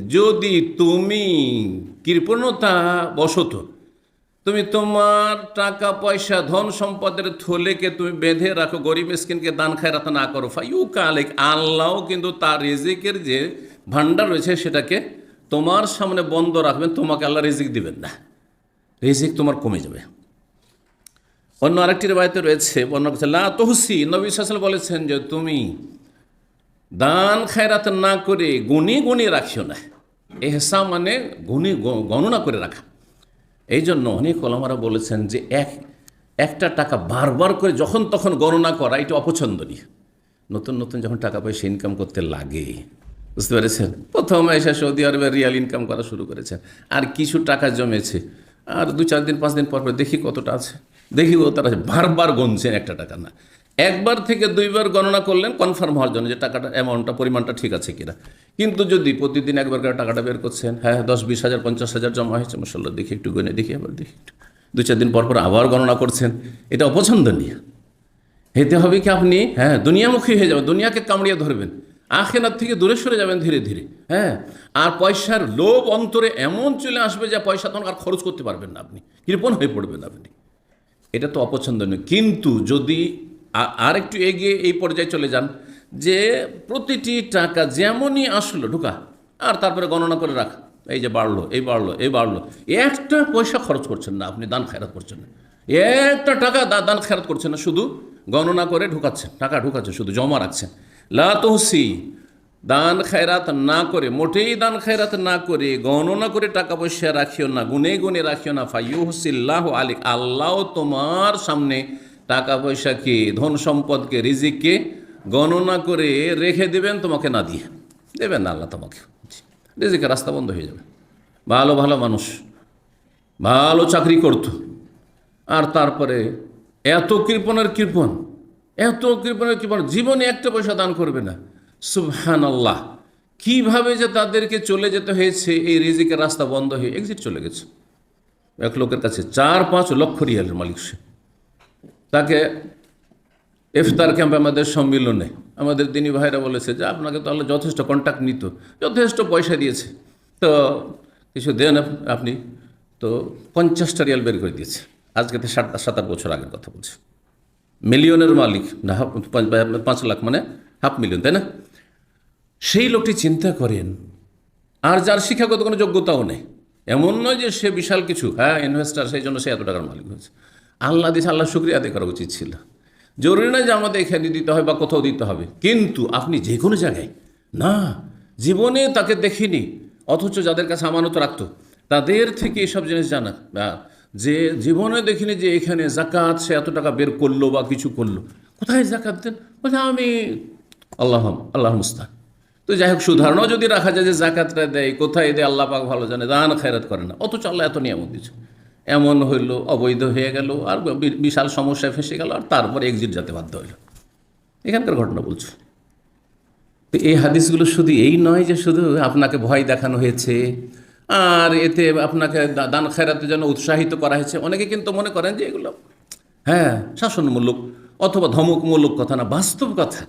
যদি তুমি কৃপণতা বশত তুমি তোমার টাকা, পয়সা, ধন সম্পদের থলেকে তুমি বেঁধে রাখো, গরিব স্কিনকে দান খায়রাত না করো ফাইউ কালেক আল্লাহ কিন্তু তার রিজিকের যে ভান্ডার রয়েছে সেটাকে তোমার সামনে বন্ধ রাখবেন, তোমাকে আল্লাহ রিজিক দিবেন না। রিজিক তোমার কমে যাবে। অন্য আরেকটি রেবায়তে রয়েছে, বর্ণনা লা তহসি নবী সাল বলেছেন যে, তুমি দান খায়রাত না করে গুণে গুণে রাখিও না। এহসা মানে গুণে গ- গণনা করে রাখা। এই জন্য অনেক ওলামারা বলেছেন যে এক, একটা টাকা বারবার করে যখন তখন গণনা করা, এটা অপছন্দনীয়। নতুন নতুন যখন টাকা পয়সা ইনকাম করতে লাগে, বুঝতে পেরেছেন? প্রথম এসে সৌদি আরবে রিয়াল ইনকাম করা শুরু করেছেন। আর কিছু টাকা জমেছে। আর দু চার দিন, পাঁচ দিন পর পর দেখি কতটা আছে। দেখি ও তারা বারবার গুনছেন একটা টাকা না। একবার থেকে দুইবার গণনা করলেন কনফার্ম হওয়ার জন্য যে টাকাটা অ্যামাউন্টটা পরিমাণটা ঠিক আছে কিনা। কিন্তু যদি প্রতিদিন একবার করে টাকাটা বের করছেন হ্যাঁ দশ, বিশ হাজার, পঞ্চাশ হাজার জমা হয়েছে মশাল্লা দেখি একটু গুনে, দেখি আবার দেখি একটু। দু চার দিন পর পর আবার গণনা করছেন, এটা অপছন্দনীয়। হেতে হবে কি আপনি হ্যাঁ দুনিয়ামুখী হয়ে যাবেন, দুনিয়াকে কামড়িয়ে ধরবেন। আখেনার থেকে দূরে সরে যাবেন ধীরে ধীরে হ্যাঁ। আর পয়সার লোভ অন্তরে এমন চলে আসবে যে পয়সা তখন আর খরচ করতে পারবেন না আপনি, কৃপণ হয়ে পড়বেন আপনি। এটা তো অপছন্দনীয়। কিন্তু যদি আর একটু এগিয়ে এই পর্যায়ে চলে যান, যে প্রতিটি টাকা যেমনই আসলো, ঢুকা, আর তারপরে গণনা করে রাখ। এই যে বাড়লো, এই বাড়লো এই বাড়লো। একটা পয়সা খরচ করছেন না, আপনি দান খেরাত করছেন না। একটা টাকা দান খেরাত করছেন না, শুধু গণনা করে ঢুকাচ্ছেন, টাকা ঢুকাচ্ছেন, শুধু জমা রাখছেন। লা দান খায়রাত না করে, মোটেই দান খায়রাত না করে, গণনা করে টাকা পয়সা রাখিও না, গুনে গুনে রাখিও না, ফাইয়ুহসিল্লাহ আলিক আল্লাহ তোমার সামনে টাকা পয়সাকে ধন সম্পদকে রিজিককে গণনা করে রেখে দেবেন তোমাকে না দিয়ে। দেবেন না আল্লাহ তোমাকে। রিজিকের রাস্তা বন্ধ হয়ে যাবে। ভালো ভালো মানুষ, ভালো চাকরি করতো। আর তারপরে এত কৃপণের কৃপণ, এত কৃপণের কৃপণ, জীবনে একটা পয়সা দান করবে না। সুবহান আল্লাহ কীভাবে যে তাদেরকে চলে যেতে হয়েছে, এই রিজিকের রাস্তা বন্ধ হয়ে এক্সিট চলে গেছে। এক লোকের কাছে চার পাঁচ লক্ষ রিয়ালের মালিক সে। তাকে ইফতার ক্যাম্প আমাদের সম্মিলনে, আমাদের দিনী ভাইরা বলেছে যে আপনাকে তো আল্লাহ যথেষ্ট কন্ট্যাক্ট নিত, যথেষ্ট পয়সা দিয়েছে। তো কিছু দেন আপনি, তো পঞ্চাশটা রিয়াল বের করে দিয়েছে। আজকে তো সাত সাত আট বছর আগের কথা বলছে। মিলিয়নের মালিক, না পাঁচ লাখ মানে হাফ মিলিয়ন, তাই না? সেই লোকটি চিন্তা করেন, আর যার শিক্ষাগত কোনো যোগ্যতাও নেই। এমন নয় যে সে বিশাল কিছু হ্যাঁ ইনভেস্টার সেই জন্য সে এত টাকার মালিক হয়েছে। আল্লাহ দিছে আল্লাহ শুক্রিয়া আদায় করা উচিত ছিল। জরুরি নয় যে আমাদের এখানে দিতে হবে বা কোথাও দিতে হবে। কিন্তু আপনি যে কোনো জায়গায়, না, জীবনে তাকে দেখিনি, অথচ যাদের কাছে আমানত রাখত, তাদের থেকে এসব জিনিস জানা। যে জীবনে দেখিনি যে এখানে জাকাত সে এত টাকা বের করল বা কিছু করল। কোথায় জাকাত দেন? বলে আমি আল্লাহ আল্লাহ মুস্তান তো যাই হোক সুধারণাও যদি রাখা যায় যে জাকাতটা দেয়, কোথায় দেয়, আল্লাহ পাক ভালো জানে, দান খায়রাত করে না। অথচ আল্লাহ এত নিয়ামত দিচ্ছে এমন হইল, অবৈধ হয়ে গেল, আর বিশাল সমস্যায় ফেসে গেল, আর তারপরে এক্সিট যেতে বাধ্য হইল। এখানকার ঘটনা বলছো। তো এই হাদিসগুলো শুধু এই নয় যে শুধু আপনাকে ভয় দেখানো হয়েছে, আর এতে আপনাকে দান খায়রাতের জন্য উৎসাহিত করা হয়েছে। অনেকে কিন্তু মনে করেন যে এগুলো হ্যাঁ শাসনমূলক অথবা ধমকমূলক কথা না, বাস্তব কথা।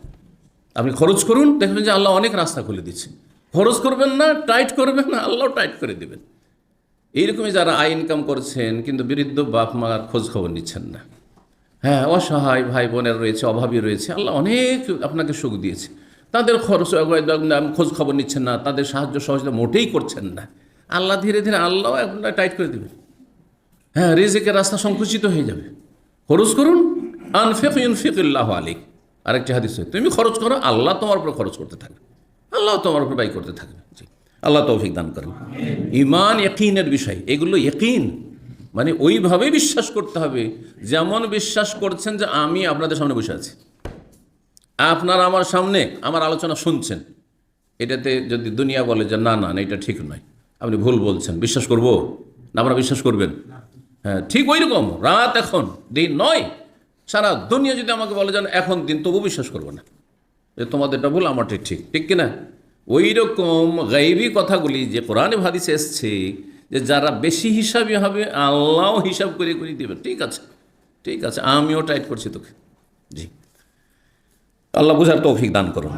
আপনি খরচ করুন, দেখবেন যে আল্লাহ অনেক রাস্তা খুলে দিচ্ছে। খরচ করবেন না, টাইট করবেন না, আল্লাহ টাইট করে দেবেন। এইরকমই যারা আয় ইনকাম করছেন, কিন্তু বৃদ্ধ বাপ মার খোঁজ খবর নিচ্ছেন না। হ্যাঁ অসহায় ভাই বোনের রয়েছে, অভাবী রয়েছে, আল্লাহ অনেক আপনাকে সুখ দিয়েছে। তাদের খরচ খোঁজ খবর নিচ্ছেন না, তাদের সাহায্য সহযোগিতা মোটেই করছেন না। আল্লাহ ধীরে ধীরে আল্লাহ আপনার টাইট করে দেবে হ্যাঁ রিজিকের রাস্তা সংকুচিত হয়ে যাবে। খরচ করুন, আনফেক ইউনফিকুল্লাহ আলিক আরেকটি হাদিস তুমি খরচ করো, আল্লাহ তোমার উপর খরচ করতে থাকবে। আল্লাহ তোমার উপর ব্যয় করতে থাকবে। জি। আল্লাহ তৌফিক দান করেন। ইমান ইকিনের বিষয়, এগুলো ইকিন মানে ওইভাবে বিশ্বাস করতে হবে, যেমন বিশ্বাস করছেন যে আমি আপনাদের সামনে বসে আছি। আপনার আমার সামনে আমার আলোচনা শুনছেন। এটাতে যদি দুনিয়া বলে যে না না এটা ঠিক নয়। আপনি ভুল বলছেন, বিশ্বাস করব? না আমরা বিশ্বাস করবেন? হ্যাঁ ঠিক ওই রকম। রাত এখন, দিন নয়। সারা দুনিয়া যদি আমাকে বলে যেন এখন দিন তবু বিশ্বাস করব না। যে তোমাদেরটা ভুল আমারটা ঠিক। ঠিক কিনা? ওই রকম গাইবি কথাগুলি যে কোরআনে হাদিসে এসছে যে যারা বেশি হিসাবই হবে আল্লাহ হিসাব করে করে দেবে। ঠিক আছে ঠিক আছে, আমিও টাইট করছি তোকে। জি। আল্লাহ বুঝার তৌফিক দান করুন।